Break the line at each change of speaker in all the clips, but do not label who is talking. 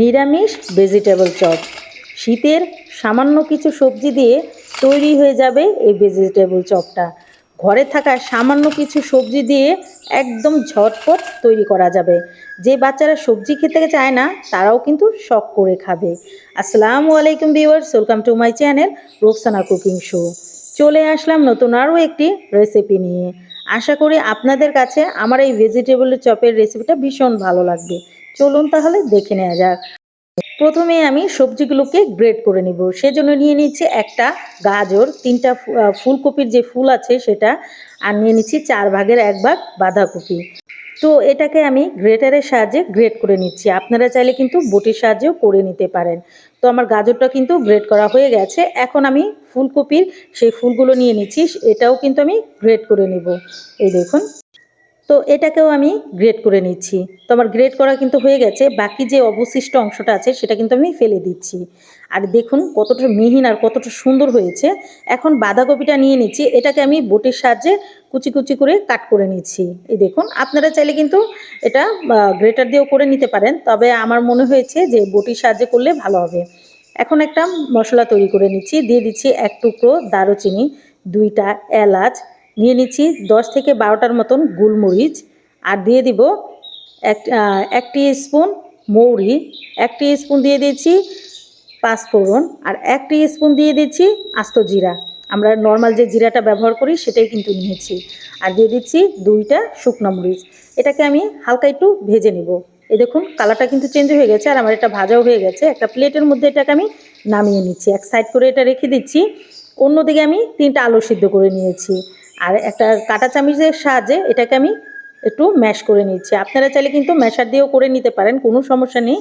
নিরামিষ vegetable chop. শীতের সামান্য কিছু সবজি দিয়ে তৈরি হয়ে যাবে এই ভেজিটেবল চপটা। ঘরে থাকা সামান্য কিছু সবজি দিয়ে একদম ঝটপট তৈরি করা যাবে। যে বাচ্চারা সবজি খেতে চায় না, তারাও কিন্তু শখ করে খাবে। আসসালামু আলাইকুম viewers welcome to my channel Roksana cooking show চলে আসলাম নতুন আরও একটি রেসিপি নিয়ে। আশা করি আপনাদের কাছে আমার এই ভেজিটেবল চপের রেসিপিটা ভীষণ ভালো লাগবে। চলুন তাহলে দেখে নেওয়া যাক। প্রথমে আমি সবজিগুলোকে গ্রেড করে নিব। সেজন্য নিয়ে নিচ্ছি একটা গাজর, তিনটা ফুলকপির যে ফুল আছে সেটা, আর নিয়ে নিচ্ছি চার ভাগের এক ভাগ বাঁধাকপি। তো এটাকে আমি গ্রেটারের সাহায্যে গ্রেড করে নিচ্ছি। আপনারা চাইলে কিন্তু বটির সাহায্যেও করে নিতে পারেন। তো আমার গাজরটা কিন্তু গ্রেড করা হয়ে গেছে। এখন আমি ফুলকপির সেই ফুলগুলো নিয়ে নিচ্ছি। এটাও কিন্তু আমি গ্রেড করে নিব। এই দেখুন। তো এটাকেও আমি গ্রেড করে নিচ্ছি। তো আমার গ্রেড করা কিন্তু হয়ে গেছে, বাকি যে অবশিষ্ট অংশটা আছে সেটা কিন্তু আমি ফেলে দিচ্ছি। আর দেখুন কতটা মিহিন আর কতটা সুন্দর হয়েছে। এখন বাঁধাকপিটা নিয়ে নিচ্ছি, এটাকে আমি বটির সাহায্যে কুচি কুচি করে কাট করে নিচ্ছি। এই দেখুন, আপনারা চাইলে কিন্তু এটা গ্রেটার দিয়েও করে নিতে পারেন, তবে আমার মনে হয়েছে যে বটির সাহায্যে করলে ভালো হবে। এখন একটা মশলা তৈরি করে নিচ্ছি, দিয়ে দিচ্ছি এক টুকরো দারুচিনি, দুইটা এলাচ নিয়ে নিচ্ছি দশ থেকে বারোটার মতন গোলমরিচ আর দিয়ে দিব এক আহ, এক স্পুন মৌরি এক স্পুন দিয়ে দিচ্ছি পাঁচফোড়ন আর এক স্পুন দিয়ে দিচ্ছি আস্ত জিরা। আমরা নর্মাল যে জিরাটা ব্যবহার করি সেটাই কিন্তু নিয়েছি। আর দিয়ে দিচ্ছি দুইটা শুকনো মরিচ। এটাকে আমি হালকা একটু ভেজে নেব। এই দেখুন কালারটা কিন্তু চেঞ্জ হয়ে গেছে আর আমার এটা ভাজাও হয়ে গেছে। একটা প্লেটের মধ্যে এটাকে আমি নামিয়ে নিচ্ছি। এক সাইড করে এটা রেখে দিচ্ছি। অন্যদিকে আমি তিনটা আলু সিদ্ধ করে নিয়েছি। আর একটা কাঁটা চামচের সাহায্যে এটাকে আমি একটু ম্যাশ করে নিচ্ছি। আপনারা চাইলে কিন্তু ম্যাশার দিয়েও করে নিতে পারেন, কোনো সমস্যা নেই।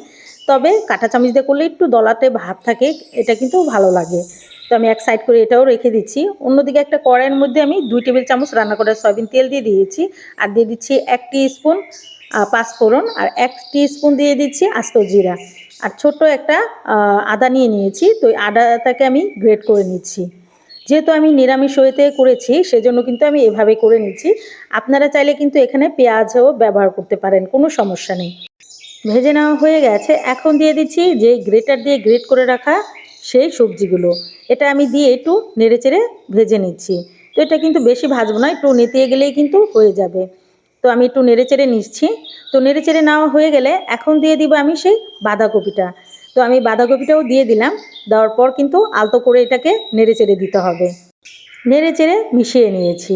তবে কাঁটা চামচ দিয়ে করলে একটু দলাতে ভাব থাকে, এটা কিন্তু ভালো লাগে। তো আমি এক সাইড করে এটাও রেখে দিচ্ছি। অন্যদিকে একটা কড়াইয়ের মধ্যে আমি দুই টেবিল চামচ রান্না করা সয়াবিন তেল দিয়ে দিয়েছি আর দিয়ে দিচ্ছি এক স্পুন পাঁচফোড়ন আর এক স্পুন দিয়ে দিচ্ছি আস্ত জিরা। আর ছোট্ট একটা আদা নিয়ে নিয়েছি, তো আদাটাকে আমি গ্রেট করে নিচ্ছি। যেহেতু আমি নিরামিষ হইতে করেছি, সেজন্য কিন্তু আমি এভাবে করে নিচ্ছি আপনারা চাইলে কিন্তু এখানে পেঁয়াজও ব্যবহার করতে পারেন, কোনো সমস্যা নেই। ভেজে নেওয়া হয়ে গেছে। এখন দিয়ে দিচ্ছি যে গ্রেটার দিয়ে গ্রেট করে রাখা সেই সবজিগুলো। এটা আমি দিয়ে একটু নেড়েচেড়ে ভেজে নিচ্ছি। তো এটা কিন্তু বেশি ভাজবো না, একটু নেতিয়ে গেলেই কিন্তু হয়ে যাবে। তো আমি একটু নেড়েচেড়ে নিচ্ছি। তো নেড়েচেড়ে নেওয়া হয়ে গেলে এখন দিয়ে দিব আমি সেই বাঁধাকপিটা। তো আমি বাঁধাকপিটাও দিয়ে দিলাম। দেওয়ার পর কিন্তু আলতো করে এটাকে নেড়েচেড়ে দিতে হবে। নেড়েচেড়ে মিশিয়ে নিয়েছি।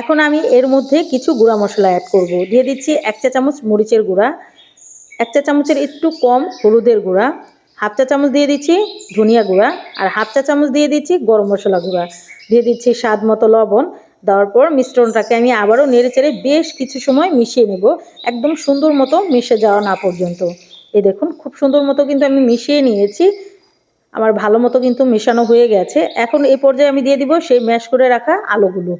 এখন আমি এর মধ্যে কিছু গুঁড়া মশলা অ্যাড করব। দিয়ে দিচ্ছি এক চা চামচ মরিচের গুঁড়া, এক চা চামচের একটু কম হলুদের গুঁড়া, হাফ চা চামচ দিয়ে দিচ্ছি ধনিয়া গুঁড়া আর হাফ চা চামচ দিয়ে দিচ্ছি গরম মশলা গুঁড়া। দিয়ে দিচ্ছি স্বাদ মতো লবণ। দেওয়ার পর মিশ্রণটাকে আমি আবারও নেড়ে চেড়ে বেশ কিছু সময় মিশিয়ে নেব। একদম সুন্দর মতো মিশে যাওয়া না পর্যন্ত। এই দেখুন, খুব সুন্দর মতো কিন্তু আমি মিশিয়ে নিয়েছি। আমার ভালো মতো কিন্তু মেশানো হয়ে গেছে। এখন এই পর্যায়ে আমি দিয়ে দিব সেই ম্যাশ করে রাখা আলুগুলো।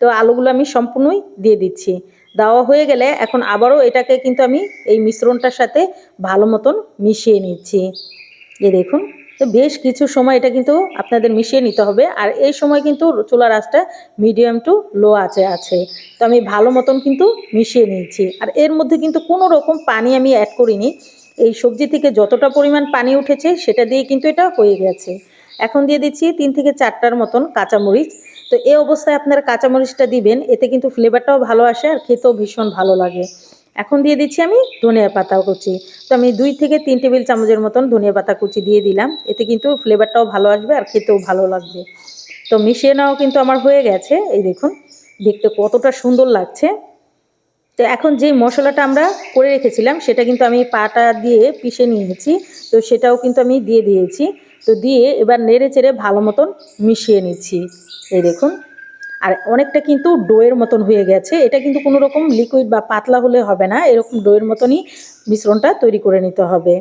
তো আলুগুলো আমি সম্পূর্ণই দিয়ে দিচ্ছি। দেওয়া হয়ে গেলে এখন আবারও এটাকে কিন্তু আমি এই মিশ্রণটার সাথে ভালো মতন মিশিয়ে নিচ্ছি। এ দেখুন, তো বেশ কিছু সময় এটা কিন্তু আপনাদের মিশিয়ে নিতে হবে। আর এই সময় কিন্তু চুলার আঁচটা মিডিয়াম টু লো আছে আছে। তো আমি ভালো মতন কিন্তু মিশিয়ে নিয়েছি। আর এর মধ্যে কিন্তু কোনো রকম পানি আমি অ্যাড করিনি। এই সবজি থেকে যতটা পরিমাণ পানি উঠেছে, সেটা দিয়ে কিন্তু এটা হয়ে গেছে। এখন দিয়ে দিচ্ছি তিন থেকে চারটার মতন কাঁচামরিচ। তো এই অবস্থায় আপনারা কাঁচামরিচটা দিবেন, এতে কিন্তু ফ্লেভারটাও ভালো আসে আর খেতেও ভীষণ ভালো লাগে। এখন দিয়ে দিচ্ছি আমি ধনিয়া পাতা কুচি। তো আমি দুই থেকে তিন টেবিল চামচের মতন ধনিয়া পাতা কুচি দিয়ে দিলাম। এতে কিন্তু ফ্লেভারটাও ভালো আসবে আর খেতেও ভালো লাগবে। তো মিশিয়ে নেওয়াও কিন্তু আমার হয়ে গেছে। এই দেখুন, দেখতে কতটা সুন্দর লাগছে। তো এখন যে মশলাটা আমরা করে রেখেছিলাম, সেটা কিন্তু আমি পাটা দিয়ে পিষে নিয়েছি। তো সেটাও কিন্তু আমি দিয়ে দিয়েছি। তো দিয়ে এবার নেড়ে চেড়ে ভালো মতন মিশিয়ে নিচ্ছি। এই দেখুন। আর অনেকটা কিন্তু ডোয়ের মতন হয়ে গেছে। এটা কিন্তু কোনো রকম লিকুইড বা পাতলা হলে হবে না। এরকম ডোয়ের মতনই মিশ্রণটা তৈরি করে নিতে হবে।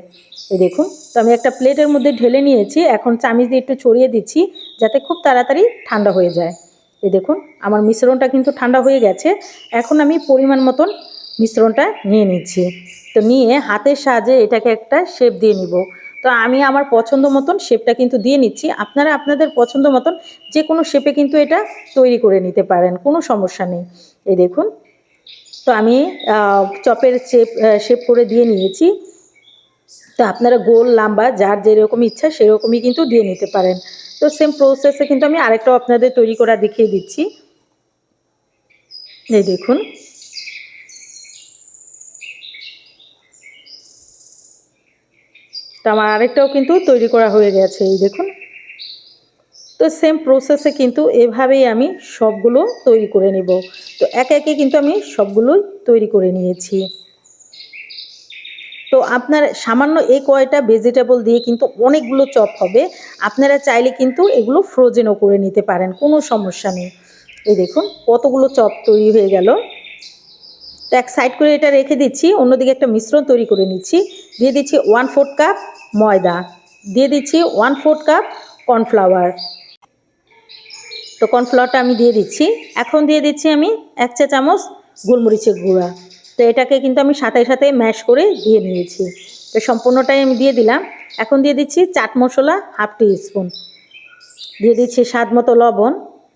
এই দেখুন। তো আমি একটা প্লেটের মধ্যে ঢেলে নিয়েছি। এখন চামিচ দিয়ে একটু ছড়িয়ে দিচ্ছি যাতে খুব তাড়াতাড়ি ঠান্ডা হয়ে যায়। এই দেখুন, আমার মিশ্রণটা কিন্তু ঠান্ডা হয়ে গেছে। এখন আমি পরিমাণ মতন মিশ্রণটা নিয়ে নিচ্ছি। তো নিয়ে হাতের সাহায্যে এটাকে একটা শেপ দিয়ে নিব। তো আমি আমার পছন্দ মতন শেপটা কিন্তু দিয়ে নিচ্ছি। আপনারা আপনাদের পছন্দ মতন যে কোনো শেপে কিন্তু এটা তৈরি করে নিতে পারেন, কোনো সমস্যা নেই। এই দেখুন, তো আমি চপের শেপ শেপ করে দিয়ে নিয়েছি। তো আপনারা গোল, লাম্বা, যার যেরকম ইচ্ছা সেরকমই কিন্তু দিয়ে নিতে পারেন। তো সেম প্রসেসে কিন্তু আমি আরেকটাও আপনাদের তৈরি করা দেখিয়ে দিচ্ছি। এই দেখুন। তো আমার আরেকটাও কিন্তু তৈরি করা হয়ে গেছে, এই দেখুন। তো সেম প্রসেসে কিন্তু এভাবেই আমি সবগুলো তৈরি করে নেব। তো একে একে কিন্তু আমি সবগুলোই তৈরি করে নিয়েছি। আপনার সামান্য এই কয়টা ভেজিটেবল দিয়ে কিন্তু অনেকগুলো চপ হবে। আপনারা চাইলে কিন্তু এগুলো ফ্রোজেনও করে নিতে পারেন, কোনো সমস্যা নেই। এই দেখুন, কতগুলো চপ তৈরি হয়ে গেল। তো এক সাইড করে এটা রেখে দিচ্ছি, অন্যদিকে একটা মিশ্রণ তৈরি করে নিচ্ছি। দিয়ে দিচ্ছি ওয়ান ফোর্থ কাপ ময়দা, দিয়ে দিচ্ছি ওয়ান ফোর্থ কাপ কর্নফ্লাওয়ার তো কর্নফ্লাওয়ারটা আমি দিয়ে দিচ্ছি। এখন দিয়ে দিচ্ছি আমি এক চা চামচ গোলমরিচের গুঁড়া। তো এটাকে কিন্তু আমি সাথে সাথে ম্যাশ করে দিয়ে নিয়েছি। তো সম্পূর্ণটাই আমি দিয়ে দিলাম। এখন দিয়ে দিচ্ছি chaat masala half teaspoon দিয়ে দিচ্ছি স্বাদ মতো লবণ।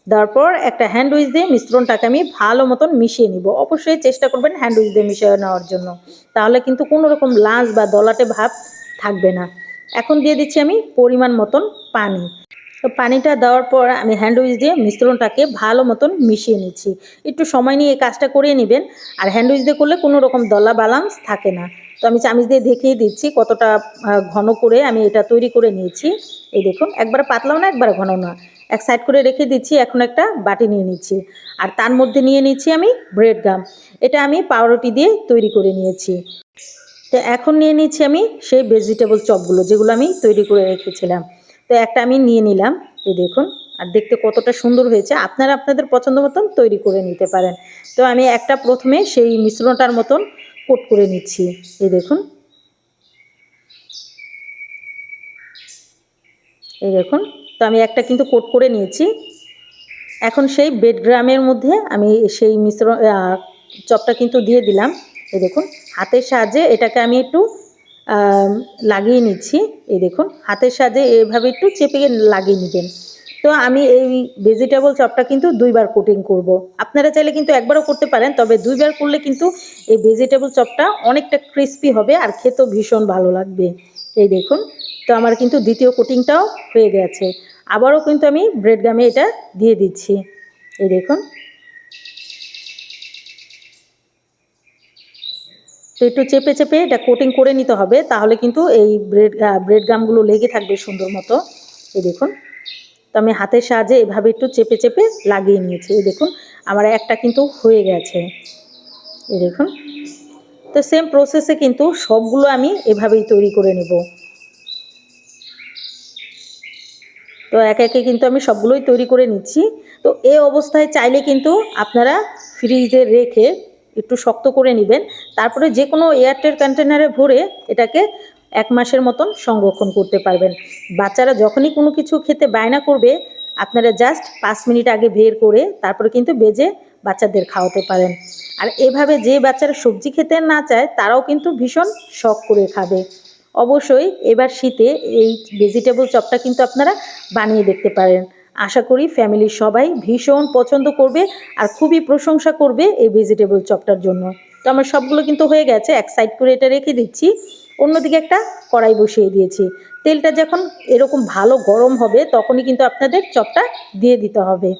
দেওয়ার পর একটা হ্যান্ড উইচ দিয়ে মিশ্রণটাকে আমি ভালো মতন মিশিয়ে নিব। অবশ্যই চেষ্টা করবেন হ্যান্ড উইচ দিয়ে মিশিয়ে নেওয়ার জন্য। তাহলে কিন্তু কোনো রকম লাঞ্চ বা দলাটে ভাব থাকবে না। এখন দিয়ে দিচ্ছি আমি পরিমাণ মতন পানি। তো পানিটা দেওয়ার পর আমি হ্যান্ড উইচ দিয়ে মিশ্রণটাকে ভালো মতন মিশিয়ে নিচ্ছি। একটু সময় নিয়ে এই কাজটা করে নেবেন। আর হ্যান্ড উইচ দিয়ে করলে কোনো রকম দলা বালান্স থাকে না। তো আমি চামিচ দিয়ে দেখিয়ে দিচ্ছি কতটা ঘন করে আমি এটা তৈরি করে নিয়েছি। এই দেখুন, একবার পাতলাও না, একবার ঘন না। এক সাইড করে রেখে দিচ্ছি, এখন একটা বাটি নিয়ে নিচ্ছি। আর তার মধ্যে নিয়ে নিচ্ছি আমি ব্রেড গাম এটা আমি পাউরুটি দিয়ে তৈরি করে নিয়েছি। তো এখন নিয়ে নিচ্ছি আমি সেই ভেজিটেবল চপগুলো যেগুলো আমি তৈরি করে রেখেছিলাম। তো একটা আমি নিয়ে নিলাম। এই দেখুন, আর দেখতে কতটা সুন্দর হয়েছে। আপনারা আপনাদের পছন্দ মতন তৈরি করে নিতে পারেন। তো আমি একটা প্রথমে সেই মিশ্রণটার মতন কোট করে নিচ্ছি। এই দেখুন। এই দেখুন, তো আমি একটা কিন্তু কোট করে নিয়েছি। এখন সেই বেড গ্রামের মধ্যে আমি সেই মিশ্রণ চপটা কিন্তু দিয়ে দিলাম। এই দেখুন, হাতের সাহায্যে এটাকে আমি একটু লাগিয়ে নিচ্ছি। এই দেখুন, হাতের সাহায্যে এভাবে একটু চেপে লাগিয়ে নেবেন। তো আমি এই ভেজিটেবল চপটা কিন্তু দুইবার কোটিং করব। আপনারা চাইলে কিন্তু একবারও করতে পারেন, তবে দুইবার করলে কিন্তু এই ভেজিটেবল চপটা অনেকটা ক্রিস্পি হবে আর খেতেও ভীষণ ভালো লাগবে। এই দেখুন, তো আমার কিন্তু দ্বিতীয় কোটিংটাও হয়ে গেছে। আবারও কিন্তু আমি ব্রেড গামে এটা দিয়ে দিচ্ছি। এই দেখুন একটু চেপে চেপে এটা কোটিং করে নিতে হবে, তাহলে কিন্তু এই ব্রেড ব্রেড গামগুলো লেগে থাকবে সুন্দর মতো। এই দেখুন, তো আমি হাতের সাহায্যে এভাবে একটু চেপে চেপে লাগিয়ে নিয়েছি। এই দেখুন, আমার একটা কিন্তু হয়ে গেছে। এই দেখুন, তো সেম প্রসেসে কিন্তু সবগুলো আমি এভাবেই তৈরি করে নেব। তো একে একে কিন্তু আমি সবগুলোই তৈরি করে নিচ্ছি। তো এই অবস্থায় চাইলে কিন্তু আপনারা ফ্রিজে রেখে একটু শক্ত করে নেবেন। তারপরে যে কোনো এয়ারটেল কন্টেনারে ভরে এটাকে এক মাসের মতন সংরক্ষণ করতে পারবেন। বাচ্চারা যখনই কোনো কিছু খেতে বায়না করবে, আপনারা জাস্ট পাঁচ মিনিট আগে বের করে তারপরে কিন্তু বেজে বাচ্চাদের খাওয়াতে পারেন। আর এভাবে যে বাচ্চারা সবজি খেতে না চায়, তারাও কিন্তু ভীষণ শখ করে খাবে। অবশ্যই এবার শীতে এই ভেজিটেবল চপটা কিন্তু আপনারা বানিয়ে দেখতে পারেন। আশা করি ফ্যামিলির সবাই ভীষণ পছন্দ করবে আর খুবই প্রশংসা করবে এই ভেজিটেবল চপটার জন্য। তো আমার সবগুলো কিন্তু হয়ে গেছে, এক সাইড করে এটা রেখে দিচ্ছি, অন্যদিকে একটা কড়াই বসিয়ে দিয়েছি। তেলটা যখন এরকম ভালো গরম হবে, তখনই কিন্তু আপনাদের চপটা দিয়ে দিতে হবে।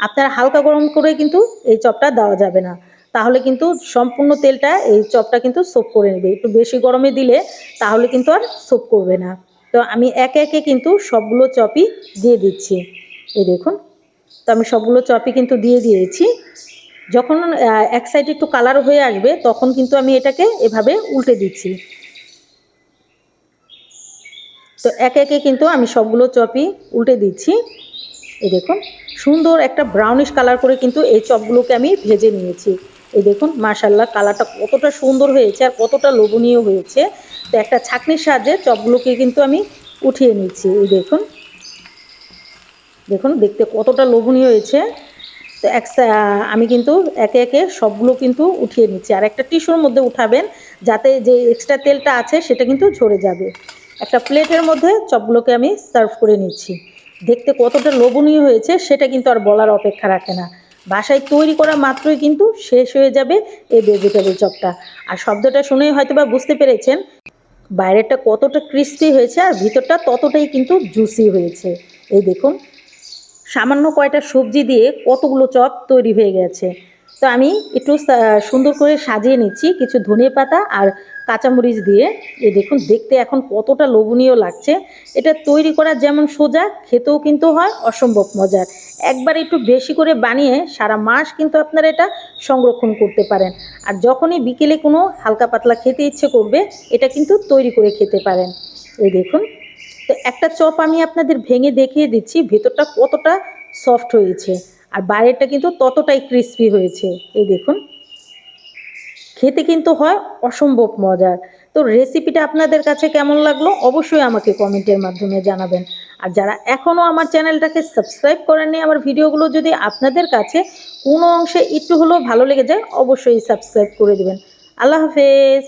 আপনারা হালকা গরম করে কিন্তু এই চপটা দেওয়া যাবে না। তাহলে কিন্তু সম্পূর্ণ তেলটা এই চপটা কিন্তু সোপ করে নেবে। একটু বেশি গরমে দিলে তাহলে কিন্তু আর সোপ করবে না। তো আমি একে একে কিন্তু সবগুলো চপই দিয়ে দিচ্ছি। এই দেখুন, তো আমি সবগুলো চপই কিন্তু দিয়ে দিয়েছি। যখন এক সাইড একটু কালার হয়ে আসবে, তখন কিন্তু আমি এটাকে এভাবে উল্টে দিচ্ছি। তো একে একে কিন্তু আমি সবগুলো চপই উল্টে দিচ্ছি। এই দেখুন, সুন্দর একটা ব্রাউনিশ কালার করে কিন্তু এই চপগুলোকে আমি ভেজে নিয়েছি। এই দেখুন মাশাল্লাহ কালারটা কতটা সুন্দর হয়েছে আর কতটা লোভনীয় হয়েছে। তো একটা ছাঁকনির সাহায্যে চপগুলোকে কিন্তু আমি উঠিয়ে নিচ্ছি। এই দেখুন দেখুন, দেখতে কতটা লোভনীয় হয়েছে। তো এক আমি কিন্তু একে একে সবগুলো কিন্তু উঠিয়ে নিচ্ছি। আর একটা টিস্যুর মধ্যে উঠাবেন যাতে যে এক্সট্রা তেলটা আছে সেটা কিন্তু ঝরে যাবে। একটা প্লেটের মধ্যে চপগুলোকে আমি সার্ভ করে নিচ্ছি। দেখতে কতটা লোভনীয় হয়েছে সেটা কিন্তু আর বলার অপেক্ষা রাখে না। বাসায় তৈরি করা মাত্রই কিন্তু শেষ হয়ে যাবে এই ভেজিটেবল চপটা। আর শব্দটা শুনেই হয়তো বা বুঝতে পেরেছেন বাইরেটা কতটা ক্রিস্পি হয়েছে আর ভিতরটা ততটাই কিন্তু জুসি হয়েছে। এই দেখুন সামান্য কয়টা সবজি দিয়ে কতগুলো চপ তৈরি হয়ে গেছে। তো আমি একটু সুন্দর করে সাজিয়ে নিচ্ছি কিছু ধনে পাতা আর কাঁচামরিচ দিয়ে। এই দেখুন, দেখতে এখন কতটা লোভনীয় লাগছে। এটা তৈরি করা যেমন সোজা, খেতেও কিন্তু হয়, অসম্ভব মজার একবার একটু বেশি করে বানিয়ে সারা মাস কিন্তু আপনারা এটা সংরক্ষণ করতে পারেন। আর যখনই বিকেলে কোনো হালকা পাতলা খেতে ইচ্ছে করবে, এটা কিন্তু তৈরি করে খেতে পারেন। এই দেখুন তো একটা চপ আমি আপনাদের ভেঙে দেখিয়ে দিচ্ছি, ভেতরটা কতটা সফট হয়েছে। আর বাইরেটা কিন্তু ততটাই ক্রিস্পি হয়েছে। এই দেখুন। খেতে কিন্তু হয় অসম্ভব মজার। তো রেসিপিটা আপনাদের কাছে কেমন লাগল অবশ্যই আমাকে কমেন্টের মাধ্যমে জানাবেন। আর যারা এখনও আমার চ্যানেলটাকে সাবস্ক্রাইব করেননি, আমার ভিডিওগুলো যদি আপনাদের কাছে কোনো অংশে একটু হলেও ভালো লেগে যায়, অবশ্যই সাবস্ক্রাইব করে দেবেন। আল্লাহ হাফেজ।